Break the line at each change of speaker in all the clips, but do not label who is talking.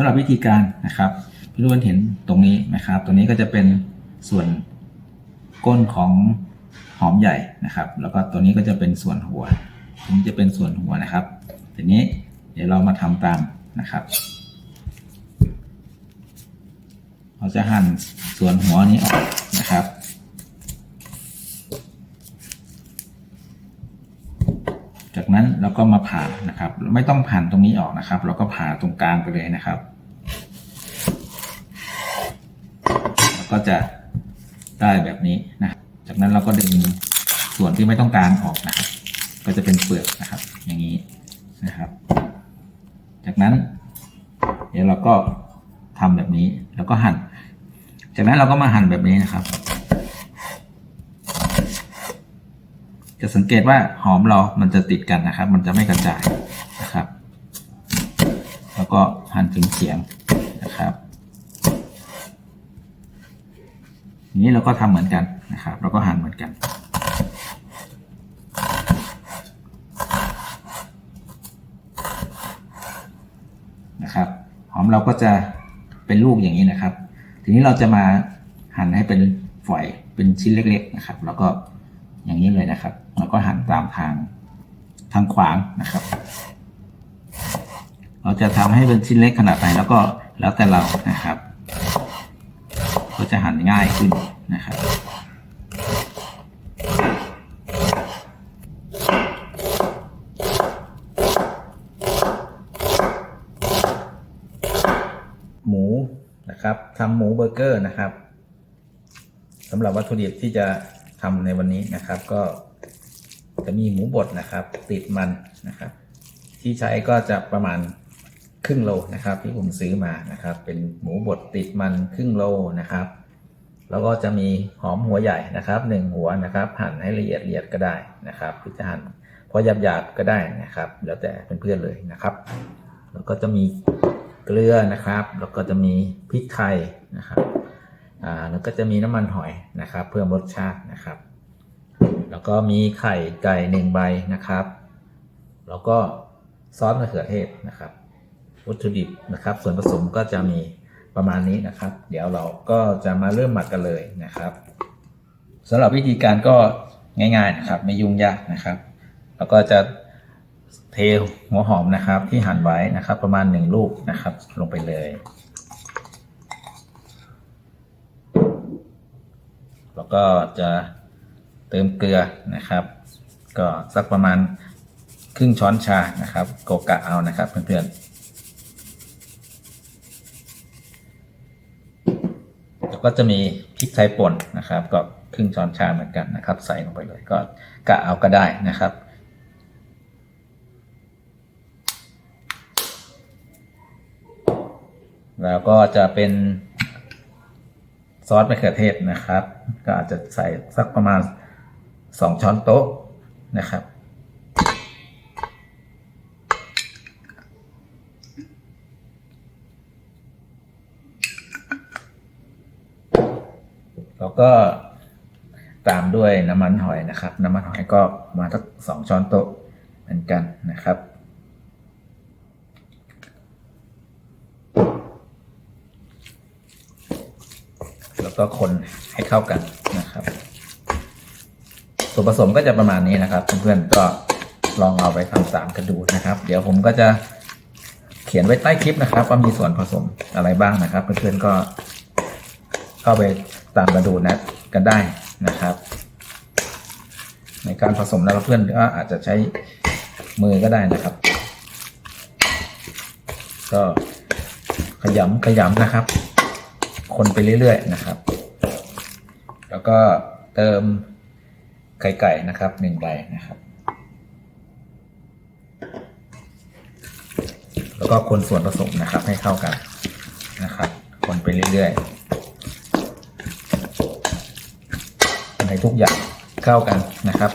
ำหรับวิธีการนะครับพี่ล้วนเห็นตรงนี้นะครับตรงนี้ก็จะเป็นส่วนก้นของหอมใหญ่นะครับ แล้วก็ตัวนี้ก็จะเป็นส่วนหัวตรงนี้จะเป็นส่วนหัวนะครับทีนี้เดี๋ยวเรามาทำตามนะครับ เราจะหั่นส่วนหัวนี้ออกนะครับ จาก นั้นเราก็มาผ่านะครับ ไม่ต้องผ่านตรงนี้ออกนะครับ เราก็ผ่าตรงกลางไปเลยนะครับแล้วก็จะได้แบบนี้นะจากนั้นเราก็ดึงส่วนที่ไม่ต้องการออกนะครับ ก็จะเป็นเปลือกนะครับ อย่างนี้นะครับ จากนั้น เดี๋ยวเราก็ทำแบบนี้ แล้วก็หั่น จากนั้นเราก็มาหั่นแบบนี้นะครับ จะสังเกตว่าหอมเรามันจะติดกันนะครับ มันจะไม่กระจายนะครับ แล้วก็หั่นถึงเฉียงนะครับอย่างนี้เราก็ทำเหมือนกันนะครับ เราก็หั่นเหมือนกัน นะครับ หอมเราก็จะเป็นลูกอย่างนี้นะครับ ทีนี้เราจะมาหั่นให้เป็นฝอยเป็นชิ้นเล็ก ๆ นะครับ แล้วก็อย่างนี้เลยนะครับ แล้วก็หั่นตามทางทางขวางนะครับ เราจะทำให้เป็นชิ้นเล็กขนาดไหนแล้วก็แล้วแต่เรานะครับ ก็จะหั่นง่ายขึ้นนะครับหมูนะครับทำหมูเบอร์เกอร์นะครับสำหรับวัตถุดิบที่จะทำในวันนี้นะครับก็ จะมีหมูบดนะครับ ติดมันนะครับ ที่ใช้ก็จะประมาณครึ่งโลนะครับ ที่ผมซื้อมานะครับ เป็นหมูบดติดมันครึ่งโลนะครับ แล้วก็จะมีหอมหัวใหญ่นะครับหนึ่งหัวนะครับ หั่นให้ละเอียดละเอียดก็ได้นะครับหรือจะหั่นพอหยาบๆก็ได้นะครับ แล้วแต่เพื่อนๆเลยนะครับ แล้วก็จะมีเกลือนะครับ แล้วก็จะมีพริกไทยนะครับอ่าแล้วก็จะมีน้ำมันหอยนะครับ เพิ่มรสชาตินะครับ แล้วก็มีไข่ไก่หนึ่งใบนะครับ แล้วก็ซอสมะเขือเทศนะครับ วัตถุดิบนะครับ ส่วนผสมก็จะมีประมาณนี้นะครับ เดี๋ยวเราก็จะมาเริ่มหมักกันเลยนะครับสำหรับวิธีการก็ง่ายๆนะครับ ไม่ยุ่งยากนะครับ แล้วก็จะเทหัวหอมนะครับที่หั่นไว้นะครับ ประมาณหนึ่งลูกนะครับ ลงไปเลย แล้วก็จะ เติมเกลือนะครับ ก็สักประมาณครึ่งช้อนชานะครับโกกะเอานะครับเพื่อนๆแล้วก็จะมีพริกไทยป่นนะครับ ก็ครึ่งช้อนชาเหมือนกันนะครับ ใส่ลงไปเลยก็กะเอาก็ได้นะครับแล้วก็จะเป็นซอสมะเขือเทศนะครับ ก็อาจจะใส่สักประมาณ 2 ช้อนโต๊ะนะครับแล้วก็ตามด้วยน้ำมันหอยนะครับ น้ำมันหอยก็มาสักสองช้อนโต๊ะเหมือนกันนะครับ แล้วก็คนให้เข้ากันนะครับ วนผสมก็จะประมาณนี้นะครับ เพื่อนๆก็ลองเอาไปทำตามกันดูนะครับ เดี๋ยวผมก็จะเขียนไว้ใต้คลิปนะครับ ว่ามีส่วนผสมอะไรบ้างนะครับ เพื่อนๆก็ เข้าไปตามกันดูนะกันได้นะครับ ในการผสมแล้วเพื่อนก็อาจจะใช้มือก็ได้นะครับ ก็ขยำขยำนะครับ คนไปเรื่อยๆนะครับ แล้วก็เติม ไข่ไก่นะครับหนึ่งใบนะครับ แล้วก็คนส่วนผสมนะครับให้เข้ากันนะครับ คนไปเรื่อยๆให้ทุกอย่างเข้ากันนะครับ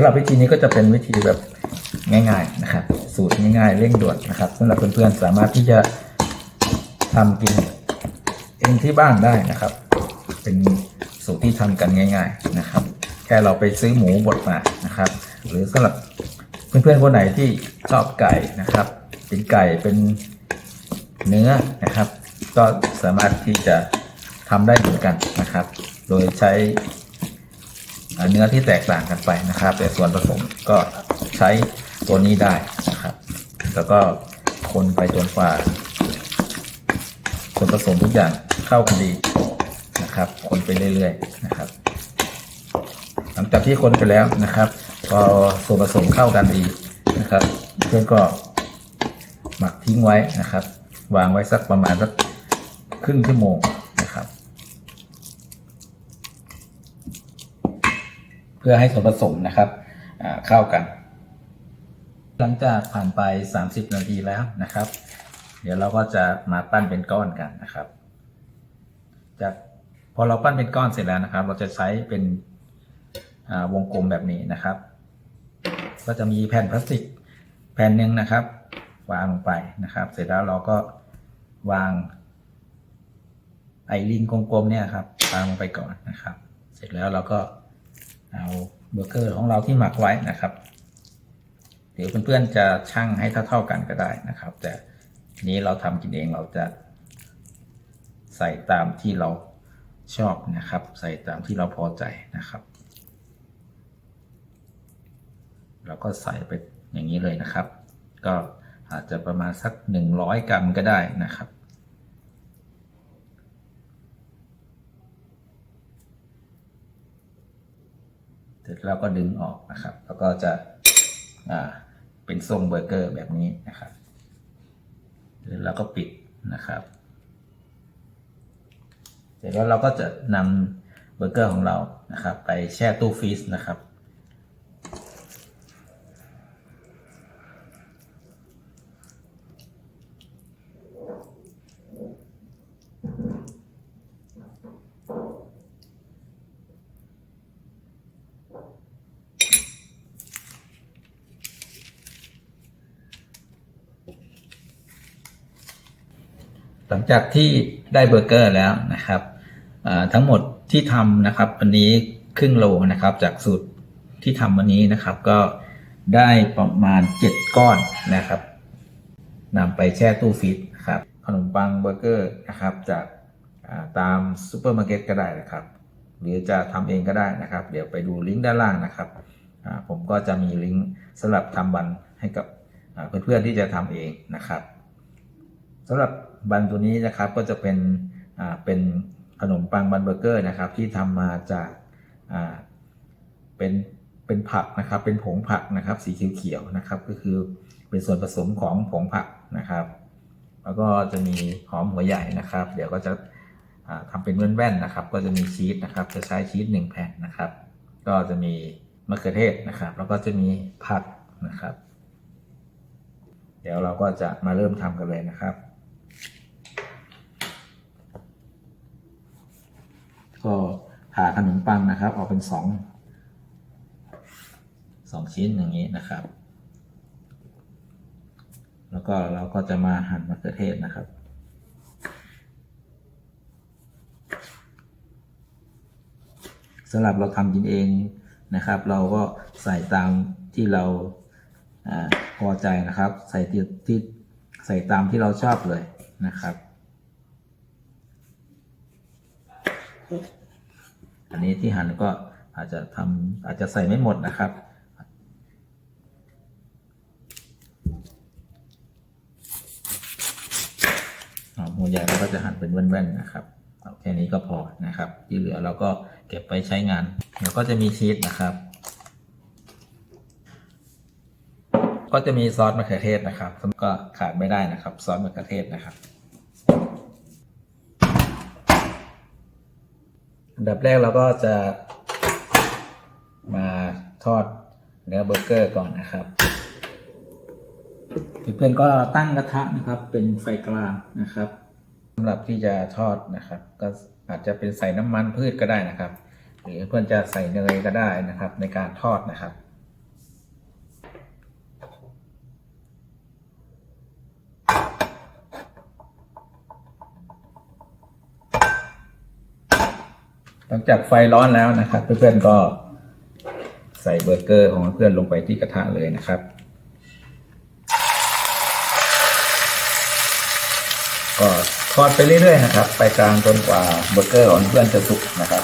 ำหรับวิธีนี้ก็จะเป็นวิธีแบบง่าย ๆนะครับ สูตรง่ายๆเร่งด่วนนะครับสำหรับเพื่อนๆสามารถที่จะทำกินเองที่บ้านได้นะครับ เป็นสูตรที่ทำกันง่าย ๆนะครับ แค่เราไปซื้อหมูบดมานะครับ หรือสำหรับเพื่อนๆคนไหนที่ชอบไก่นะครับ เป็นไก่เป็นเนื้อนะครับ ก็สามารถที่จะทำได้เหมือนกันนะครับ โดยใช้ เนื้อที่แตกต่างกันไปนะครับ แต่ส่วนผสมก็ใช้ตัวนี้ได้นะครับ แล้วก็คนไปจนกว่าส่วนผสมทุกอย่างเข้ากันดีนะครับ คนไปเรื่อยๆนะครับ หลังจากที่คนไปแล้วนะครับ พอส่วนผสมเข้ากันดีนะครับเพื่อนก็หมักทิ้งไว้นะครับ วางไว้สักประมาณสักครึ่งชั่วโมงนะครับ เพื่อให้ส่วนผสมนะครับเข้ากัน หลังจากผ่านไป 30 นาทีแล้วนะครับ เดี๋ยวเราก็จะมาปั้นเป็นก้อนกันนะครับ จากพอเราปั้นเป็นก้อนเสร็จแล้วนะครับ เราจะใช้เป็นวงกลมแบบนี้นะครับ ก็จะมีแผ่นพลาสติกแผ่นหนึ่งนะครับ วางลงไปนะครับ เสร็จแล้วเราก็วางไอริงกลมๆเนี่ยครับวางลงไปก่อนนะครับ เสร็จแล้วเราก็ เอาเบอร์เกอร์ของเราที่หมักไว้นะครับหรือเพื่อนๆจะชั่งให้เท่าๆกันก็ได้นะครับ แต่นี้เราทำกินเองเราจะใส่ตามที่เราชอบนะครับ ใส่ตามที่เราพอใจนะครับเราก็ใส่ไปอย่างนี้เลยนะครับ ก็อาจจะประมาณสัก 100 กรัมก็ได้นะครับ ร็จแล้วก็ดึงออกนะครับ แล้วก็จะอ่าเป็นทรงเบอร์เกอร์แบบนี้นะครับแล้วก็ปิดนะครับเสร็จแล้วเราก็จะนำเบอร์เกอร์ของเรานะครับ ไปแช่ตู้ฟรีซนะครับ หลังจากที่ได้เบอร์เกอร์แล้วนะครับทั้งหมดที่ทำนะครับวันนี้ครึ่งโลนะครับ จากสูตรที่ทำวันนี้นะครับ ก็ได้ประมาณ 7 ก้อนนะครับนำไปแช่ตู้ฟรีซนะครับขนมปังเบอร์เกอร์นะครับ จากาตามซูเปอร์มาร์เก็ตก็ได้นะครับ หรือจะทำเองก็ได้นะครับ เดี๋ยวไปดูลิงก์ด้านล่างนะครับผมก็จะมีลิงก์สำหรับทำบันให้กับเพื่อนๆที่จะทำเองนะครับสำหรับ บันตัวนี้นะครับก็จะเป็นอ่าเป็นขนมปังบันเบอร์เกอร์นะครับ ที่ทำมาจากอ่าเป็นเป็นผักนะครับ เป็นผงผักนะครับ สีเขียวๆนะครับ ก็คือเป็นส่วนผสมของผงผักนะครับ แล้วก็จะมีหอมหัวใหญ่นะครับ เดี๋ยวก็จะอ่าทำเป็นแว่นๆนะครับ ก็จะมีชีสนะครับ จะใช้ชีสหนึ่งแผ่นนะครับ ก็จะมีมะเขือเทศนะครับ แล้วก็จะมีผักนะครับ เดี๋ยวเราก็จะมาเริ่มทำกันเลยนะครับ ก็ผ่าขนมปังนะครับ ออกเป็นสองสองชิ้นอย่างนี้นะครับ แล้วก็เราก็จะมาหั่นมะเขือเทศนะครับ สำหรับเราทำกินเองนะครับ เราก็ใส่ตามที่เราพอใจนะครับ ใส่ที่ที่ใส่ตามที่เราชอบเลยนะครับ อันนี้ที่หั่นก็อาจจะทำอาจจะใส่ไม่หมดนะครับหอมหัวใหญ่เราก็จะหั่นเป็นแว่นๆนะครับแค่นี้ก็พอนะครับ ที่เหลือเราก็เก็บไปใช้งานแล้วก็จะมีชีสนะครับ ก็จะมีซอสมะเขือเทศนะครับก็ขาดไม่ได้นะครับ ซอสมะเขือเทศนะครับ อันดับแรกเราก็จะมาทอดเนื้อเบอร์เกอร์ก่อนนะครับเพื่อนก็ตั้งกระทะนะครับ เป็นไฟกลางนะครับสำหรับที่จะทอดนะครับ ก็อาจจะเป็นใส่น้ำมันพืชก็ได้นะครับ หรือเพื่อนจะใส่เนยก็ได้นะครับ ในการทอดนะครับ หลังจากไฟร้อนแล้วนะครับ เพื่อนๆก็ใส่เบอร์เกอร์ของเพื่อนลงไปที่กระทะเลยนะครับ ก็ทอดไปเรื่อยๆนะครับ ไปกลางจนกว่าเบอร์เกอร์ของเพื่อนจะสุกนะครับ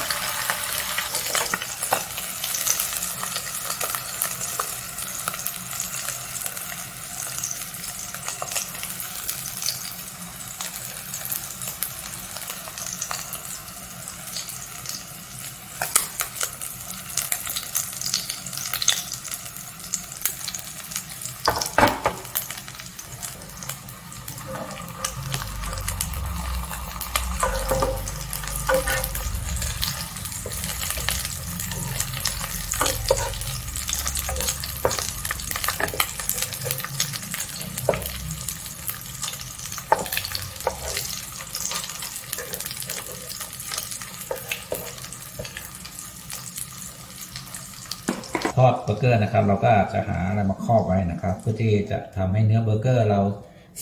ทอดเบอร์เกอร์นะครับ เราก็จะหาอะไรมาครอบไว้นะครับ เพื่อที่จะทำให้เนื้อเบอร์เกอร์เรา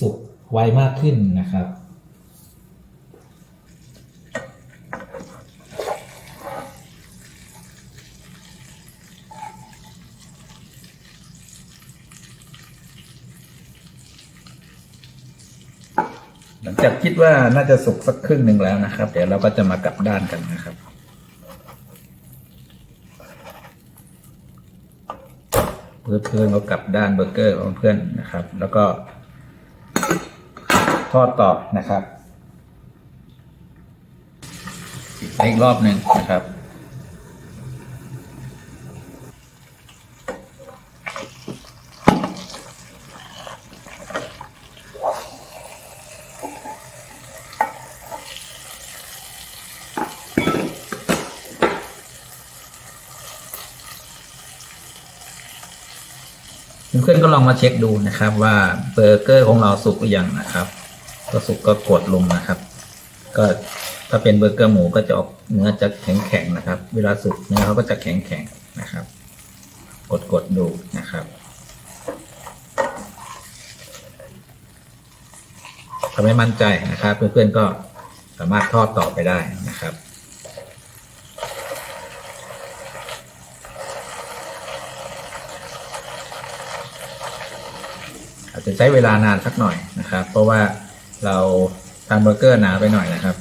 สุกไวมากขึ้นนะครับหลังจากคิดว่าน่าจะสุกสักครึ่งหนึ่งแล้วนะครับ เดี๋ยวเราก็จะมากลับด้านกันนะครับ เพื่อเพื่อนเขากลับด้านเบอร์เกอร์ของเพื่อนนะครับ แล้วก็ทอดต่อนะครับอีกรอบหนึ่งนะครับ เพื่อนๆก็ลองมาเช็คดูนะครับ ว่าเบอร์เกอร์ของเราสุกหรือยังนะครับก็สุกก็กดลงนะครับ ก็ถ้าเป็นเบอร์เกอร์หมูก็จะออกเนื้อจะแข็งๆนะครับ เวลาสุกเนื้อเขาก็จะแข็งๆนะครับ กดกดๆดูนะครับถ้าไม่มั่นใจนะครับ เพื่อนๆก็สามารถทอดต่อไปได้นะครับ อาจจะ ใช้เวลานานสักหน่อยนะครับ เพราะว่าเราทำเบอร์เกอร์หนาไปหน่อยนะครับ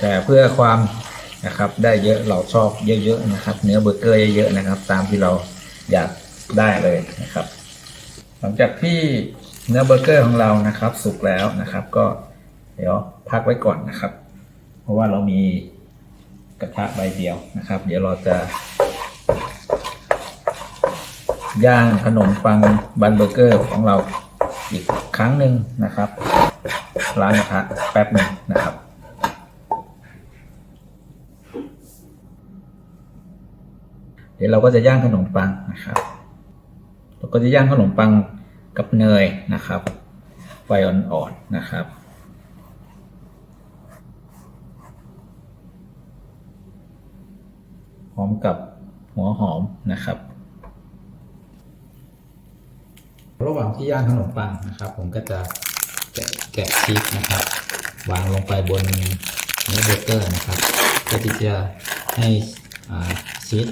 แต่เพื่อความนะครับได้เยอะเราชอบเยอะๆนะครับ เนื้อเบอร์เกอร์เยอะๆนะครับ ตามที่เราอยากได้เลยนะครับ หลังจากที่เนื้อเบอร์เกอร์ของเรานะครับ สุกแล้วนะครับ ก็เดี๋ยวพักไว้ก่อนนะครับ เพราะว่าเรามี กระทะใบเดียวนะครับ เดี๋ยวเราจะ ย่างขนมปังบันเบอร์เกอร์ของเราอีกครั้งหนึ่งนะครับล้างกระทะแป๊บหนึ่งนะครับเดี๋ยวเราก็จะย่างขนมปังนะครับ เราก็จะย่างขนมปังกับเนยนะครับ ไฟอ่อนๆนะครับ ร้อมกับหัวหอมนะครับ ระหว่างที่ย่างขนมปังนะครับ ผมก็จะแกะแกะชีสนะครับ วางลงไปบนเนื้อเบอร์เกอร์นะครับเพื่อที่จะให้อ่าชีส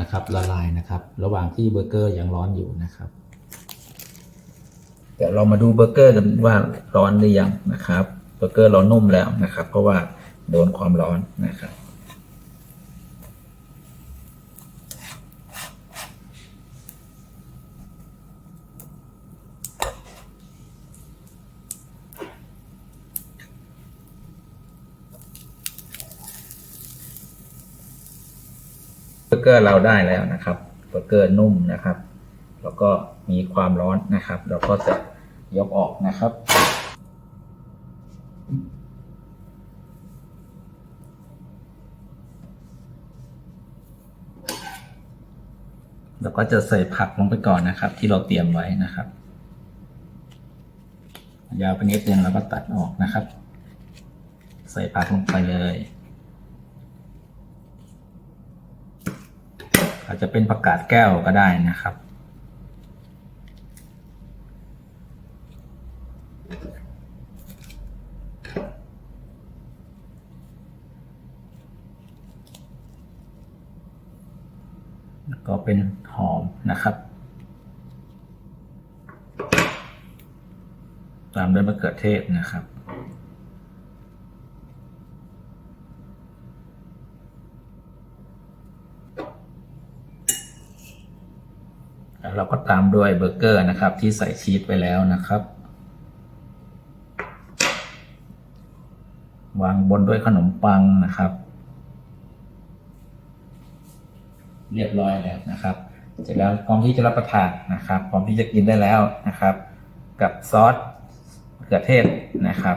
นะครับละลายนะครับ ระหว่างที่เบอร์เกอร์ยังร้อนอยู่นะครับ เดี๋ยวเรามาดูเบอร์เกอร์กันว่าร้อนหรือยังนะครับ เบอร์เกอร์เรานุ่มแล้วนะครับ เพราะว่าโดนความร้อนนะครับ เกอร์เราได้แล้วนะครับเบอร์เกอร์นุ่มนะครับ แล้วก็มีความร้อนนะครับ เราก็จะยกออกนะครับ แล้วก็จะใส่ผักลงไปก่อนนะครับ ที่เราเตรียมไว้นะครับ ยาวไปนิดนึงแล้วก็ตัดออกนะครับ ใส่ผักลงไปเลย อาจจะเป็นประกาศแก้วก็ได้นะครับ แล้วก็เป็นหอมนะครับ ตามด้วยมะเขือเทศนะครับ แล้วเราก็ตามด้วยเบอร์เกอร์นะครับ ที่ใส่ชีสไปแล้วนะครับ วางบนด้วยขนมปังนะครับ เรียบร้อยแล้วนะครับ เสร็จแล้วพร้อมที่จะรับประทานนะครับ พร้อมที่จะกินได้แล้วนะครับ กับซอสมะเขือเทศนะครับ